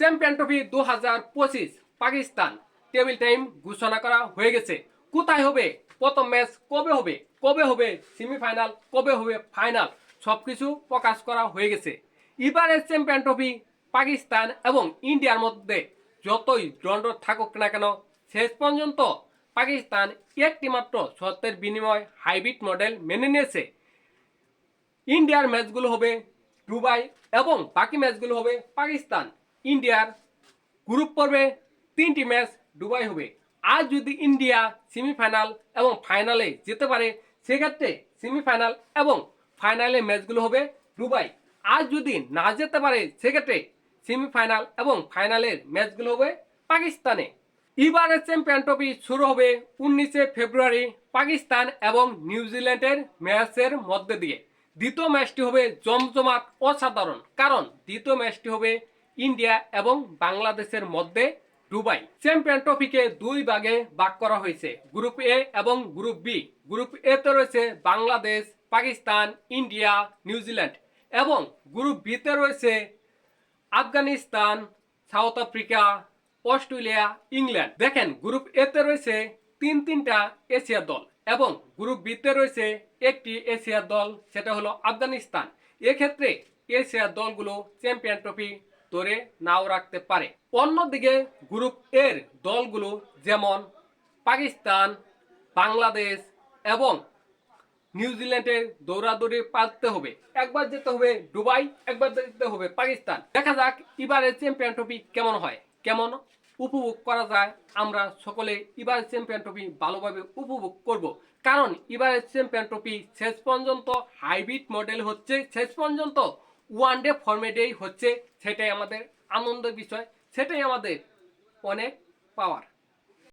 Champion trophy দু হাজার পঁচিশ, পাকিস্তান। টেবিল টাইম ঘোষণা করা হয়ে গেছে। কোথায় হবে? প্রথম ম্যাচ কবে হবে? কবে হবে সেমিফাইনাল? কবে হবে ফাইনাল? সব কিছু প্রকাশ করা হয়ে গেছে। এবারের চ্যাম্পিয়ন ট্রফি পাকিস্তান এবং ইন্ডিয়ার মধ্যে যতই দ্বন্দ্ব থাকুক না কেন, শেষ পর্যন্ত পাকিস্তান একটি মাত্র সত্যের বিনিময় হাইব্রিড মডেল মেনে নিয়েছে। ইন্ডিয়ার ম্যাচগুলো হবে দুবাই এবং বাকি ম্যাচগুলো হবে পাকিস্তান। ইন্ডিয়ার গ্রুপ পর্বে তিনটি ম্যাচ দুবাই হবে। আর যদি ইন্ডিয়া সেমিফাইনাল এবং ফাইনালে যেতে পারে, সেক্ষেত্রে সেমিফাইনাল এবং ফাইনালে ম্যাচগুলো হবে দুবাই আর যদি না যেতে পারে, সেক্ষেত্রে সেমিফাইনাল এবং ফাইনালের ম্যাচগুলো হবে পাকিস্তানে। এবারের চ্যাম্পিয়ন ট্রফি শুরু হবে উনিশে ফেব্রুয়ারি পাকিস্তান এবং নিউজিল্যান্ডের ম্যাচের মধ্যে দিয়ে। দ্বিতীয় ম্যাচটি হবে জমজমাট অসাধারণ। কারণ দ্বিতীয় ম্যাচটি হবে ইন্ডিয়া এবং বাংলাদেশের মধ্যে দুবাই চ্যাম্পিয়ন ট্রফিকে দুই ভাগে ভাগ করা হয়েছে। গ্রুপ এ এবং গ্রুপ বি গ্রুপ এ তে রয়েছে Bangladesh, Pakistan, India New Zealand এবং গ্রুপ বিতে রয়েছে Afghanistan, South Africa, Australia, England. দেখেন, গ্রুপ এ তে রয়েছে তিন তিনটা এশিয়া দল এবং গ্রুপ বিতে রয়েছে একটি এশিয়া দল, সেটা হলো আফগানিস্তান। এক্ষেত্রে এশিয়ার দলগুলো চ্যাম্পিয়ন ট্রফি ধরে নাও রাখতে পারে। অন্যদিকে গ্রুপ এর দলগুলো যেমন পাকিস্তান, বাংলাদেশ এবং নিউজিল্যান্ডের দৌড়াদৌড়ি পারতে হবে। একবার যেতে হবে দুবাই, একবার যেতে হবে পাকিস্তান। দেখা যাক এবারের চ্যাম্পিয়ন ট্রফি কেমন হয়। কেমন উপভোগ করা যায় আমরা সকলে এবারের চ্যাম্পিয়ন ট্রফি ভালোভাবে উপভোগ করব। কারণ এবারের চ্যাম্পিয়ন ট্রফি শেষ পর্যন্ত হাইব্রিড মডেল হচ্ছে শেষ পর্যন্ত। ওয়ান ডে ফর্মেটেই হচ্ছে সেটাই আমাদের আনন্দের বিষয় সেটাই আমাদের অনেক পাওয়ার